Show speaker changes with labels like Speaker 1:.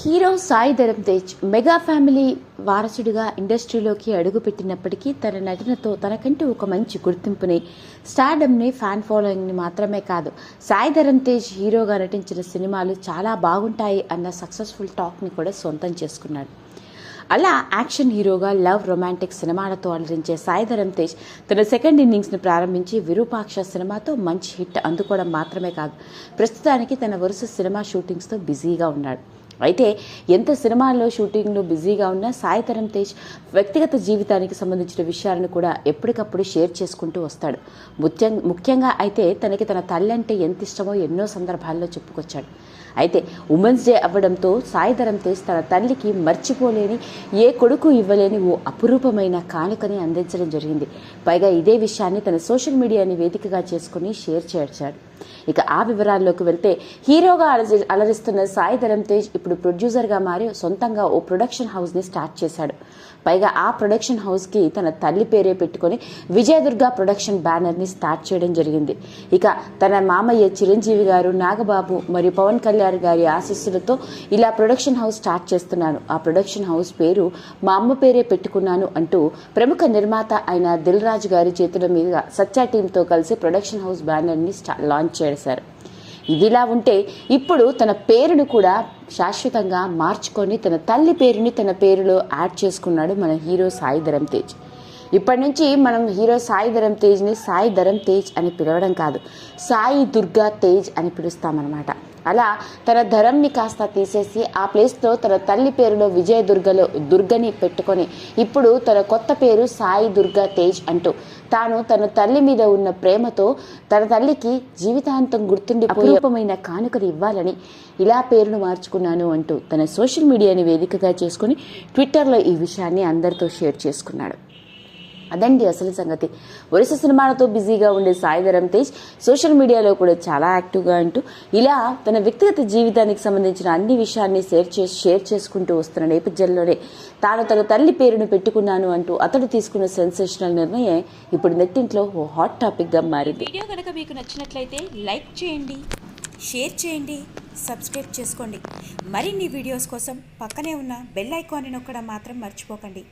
Speaker 1: Hero Sai Dharam Tej mega family వారసుడిగా ఇండస్ట్రీలోకి అడుగుపెట్టినప్పటికీ తన నటనతో తనకంటూ ఒక మంచి గుర్తింపుని స్టార్డమ్ని ఫ్యాన్ ఫాలోయింగ్ని మాత్రమే కాదు సాయి ధరమ్ తేజ్ హీరోగా నటించిన సినిమాలు చాలా బాగుంటాయి అన్న సక్సెస్ఫుల్ టాక్ని కూడా సొంతం చేసుకున్నాడు. అలా యాక్షన్ హీరోగా లవ్ రొమాంటిక్ సినిమాలతో అలరించే సాయి ధరమ్ తేజ్ తన సెకండ్ ఇన్నింగ్స్ను ప్రారంభించి విరూపాక్ష సినిమాతో మంచి హిట్ అందుకోవడం మాత్రమే కాదు ప్రస్తుతానికి తన వరుస సినిమా షూటింగ్స్తో బిజీగా ఉన్నాడు. అయితే ఎంత సినిమాల్లో షూటింగ్లో బిజీగా ఉన్నా సాయితరం తేజ్ వ్యక్తిగత జీవితానికి సంబంధించిన విషయాలను కూడా ఎప్పటికప్పుడు షేర్ చేసుకుంటూ వస్తాడు. ముఖ్యం ముఖ్యంగా అయితే తనకి తన తల్లి అంటే ఎంత ఇష్టమో ఎన్నో సందర్భాల్లో చెప్పుకొచ్చాడు. అయితే ఉమెన్స్ డే అవ్వడంతో సాయిధరం తేజ్ తన తల్లికి మర్చిపోలేని ఏ కొడుకు ఇవ్వలేని ఓ అపురూపమైన కానుకని అందించడం జరిగింది. పైగా ఇదే విషయాన్ని తన సోషల్ మీడియాని వేదికగా చేసుకుని షేర్ చేర్చాడు. ఇక ఆ వివరాల్లోకి వెళ్తే హీరోగా అలరి అలరిస్తున్న సాయి ధరమ్ తేజ్ ఇప్పుడు ప్రొడ్యూసర్గా మారి సొంతంగా ఓ ప్రొడక్షన్ హౌస్ని స్టార్ట్ చేశాడు. పైగా ఆ ప్రొడక్షన్ హౌస్కి తన తల్లి పేరే పెట్టుకొని విజయదుర్గ ప్రొడక్షన్ బ్యానర్ని స్టార్ట్ చేయడం జరిగింది. ఇక తన మామయ్య చిరంజీవి గారు నాగబాబు మరియు పవన్ కళ్యాణ్ గారి ఆశీస్సులతో ఇలా ప్రొడక్షన్ హౌస్ స్టార్ట్ చేస్తున్నాను. ఆ ప్రొడక్షన్ హౌస్ పేరు మా అమ్మ పేరే పెట్టుకున్నాను అంటూ ప్రముఖ నిర్మాత అయిన దిల్ రాజు గారి చేతుల మీద సత్యా టీంతో కలిసి ప్రొడక్షన్ హౌస్ బ్యానర్ని లాంచ్ లాంచ్ చేశారు. ఇదిలా ఉంటే ఇప్పుడు తన పేరును కూడా శాశ్వతంగా మార్చుకొని తన తల్లి పేరుని తన పేరులో యాడ్ చేసుకున్నాడు మన హీరో సాయి ధరమ్ తేజ్. ఇప్పటి నుంచి మనం హీరో సాయి ధరమ్ తేజ్ని సాయి ధరమ్ తేజ్ అని పిలవడం కాదు సాయి దుర్గా తేజ్ అని పిలుస్తామన్నమాట. అలా తన ధరంని కాస్త తీసేసి ఆ ప్లేస్లో తన తల్లి పేరులో విజయ దుర్గలో దుర్గని పెట్టుకొని ఇప్పుడు తన కొత్త పేరు సాయి దుర్గా తేజ్ అంటూ తాను తన తల్లి మీద ఉన్న ప్రేమతో తన తల్లికి జీవితాంతం గుర్తుండి అపురూపమైన కానుకలు ఇవ్వాలని ఇలా పేరును మార్చుకున్నాను అంటూ తన సోషల్ మీడియాని వేదికగా చేసుకుని ట్విట్టర్లో ఈ విషయాన్ని అందరితో షేర్ చేసుకున్నాడు. అదండి అసలు సంగతి. వరుస సినిమాలతో బిజీగా ఉండే సాయిధరం తేజ్ సోషల్ మీడియాలో కూడా చాలా యాక్టివ్గా అంటూ ఇలా తన వ్యక్తిగత జీవితానికి సంబంధించిన అన్ని విషయాన్ని షేర్ చేసి షేర్ చేసుకుంటూ వస్తున్న నేపథ్యంలోనే తాను తన తల్లి పేరును పెట్టుకున్నాను అంటూ అతడు తీసుకున్న సెన్సేషనల్ నిర్ణయం ఇప్పుడు నెట్టింట్లో ఓ హాట్ టాపిక్గా మారింది.
Speaker 2: వీడియో కనుక మీకు నచ్చినట్లయితే లైక్ చేయండి షేర్ చేయండి సబ్స్క్రైబ్ చేసుకోండి. మరిన్ని వీడియోస్ కోసం పక్కనే ఉన్న బెల్ ఐకాన్ని నొక్కడం మాత్రం మర్చిపోకండి.